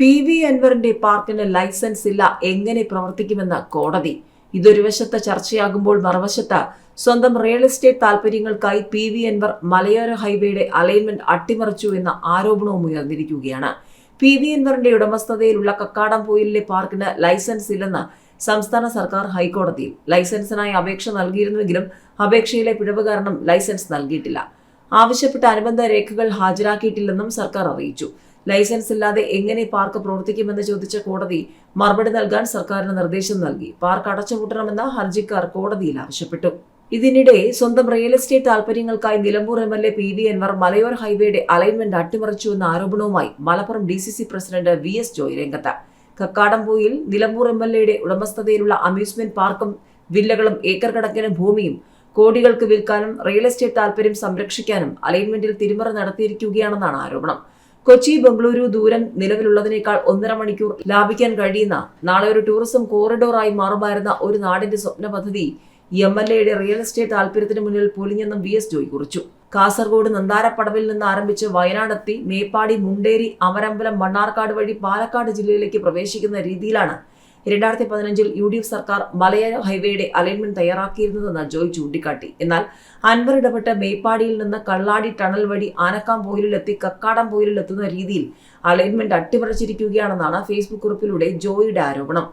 P V അൻവറിന്റെ പാർക്കിന് licence ഇല്ല. എങ്ങനെ പ്രവർത്തിക്കുമെന്ന് കോടതി. ഇതൊരു വശത്ത് ചർച്ചയാകുമ്പോൾ മറുവശത്ത് സ്വന്തം റിയൽ എസ്റ്റേറ്റ് താൽപര്യങ്ങൾക്കായി പി വി അൻവർ മലയോര ഹൈവേയുടെ അലൈൻമെന്റ് അട്ടിമറിച്ചു എന്ന ആരോപണവും ഉയർന്നിരിക്കുകയാണ്. പി വി അൻവറിന്റെ ഉടമസ്ഥതയിലുള്ള കക്കാടം കക്കാടംപൊയിലിലെ പാർക്കിന് ലൈസൻസ് ഇല്ലെന്ന് സംസ്ഥാന സർക്കാർ ഹൈക്കോടതിയിൽ ലൈസൻസിനായി അപേക്ഷ നൽകിയിരുന്നുവെങ്കിലും അപേക്ഷയിലെ പിഴവ് കാരണം ലൈസൻസ് നൽകിയിട്ടില്ല. ആവശ്യപ്പെട്ട അനുബന്ധ രേഖകൾ ഹാജരാക്കിയിട്ടില്ലെന്നും സർക്കാർ അറിയിച്ചു. ലൈസൻസ് ഇല്ലാതെ എങ്ങനെ പാർക്ക് പ്രവർത്തിക്കുമെന്ന് ചോദിച്ച കോടതി മറുപടി നൽകാൻ സർക്കാരിന് നിർദ്ദേശം നൽകി. പാർക്ക് അടച്ചുപൂട്ടണമെന്ന് ഹർജിക്കാർ കോടതിയിൽ ആവശ്യപ്പെട്ടു. ഇതിനിടെ സ്വന്തം real estate താൽപര്യങ്ങൾക്കായി Nilambur M L A P V Anvar മലയോര ഹൈവേയുടെ അലൈൻമെന്റ് അട്ടിമറിച്ചു എന്ന ആരോപണവുമായി Malappuram D C C president V S Joy രംഗത്ത്. കക്കാടംപൂയിൽ നിലമ്പൂർ എം എൽ എയുടെ ഉടമസ്ഥതയിലുള്ള അമ്യൂസ്മെന്റ് പാർക്കും വില്ലകളും ഏക്കർ കണക്കിന് ഭൂമിയും കോടികൾക്ക് വിൽക്കാനും റിയൽ എസ്റ്റേറ്റ് താൽപര്യം സംരക്ഷിക്കാനും അലൈൻമെന്റിൽ തിരിമറി നടത്തിയിരിക്കുകയാണെന്നാണ് ആരോപണം. കൊച്ചി ബംഗളൂരു ദൂരം നിലവിലുള്ളതിനേക്കാൾ ഒന്നര മണിക്കൂർ ലാഭിക്കാൻ കഴിയുന്ന നാളെ ഒരു ടൂറിസം കോറിഡോറായി മാറുമായിരുന്ന ഒരു നാടിന്റെ സ്വപ്ന പദ്ധതി എം എൽ എയുടെ റിയൽ എസ്റ്റേറ്റ് താൽപര്യത്തിന് മുന്നിൽ പൊലിഞ്ഞെന്നും വി എസ് ജോയ് കുറിച്ചു. കാസർഗോഡ് നന്താരപ്പടവിൽ നിന്ന് ആരംഭിച്ച് വയനാടെത്തി മേപ്പാടി മുണ്ടേരി അമരമ്പലം മണ്ണാർക്കാട് വഴി പാലക്കാട് ജില്ലയിലേക്ക് പ്രവേശിക്കുന്ന രീതിയിലാണ് രണ്ടായിരത്തി പതിനഞ്ചിൽ യു ഡി എഫ് സർക്കാർ മലയോര ഹൈവേയുടെ അലൈൻമെന്റ് തയ്യാറാക്കിയിരുന്നതെന്ന് ജോയ് ചൂണ്ടിക്കാട്ടി. എന്നാൽ അൻവർ ഇടപെട്ട് മേപ്പാടിയിൽ നിന്ന് കള്ളാടി ടണൽ വഴി ആനക്കാംപോയിലെത്തി കക്കാടം പോയിലെത്തുന്ന രീതിയിൽ അലൈൻമെന്റ് അട്ടിമറിച്ചിരിക്കുകയാണെന്നാണ് ഫേസ്ബുക്ക് കുറിപ്പിലൂടെ ജോയിയുടെ ആരോപണം.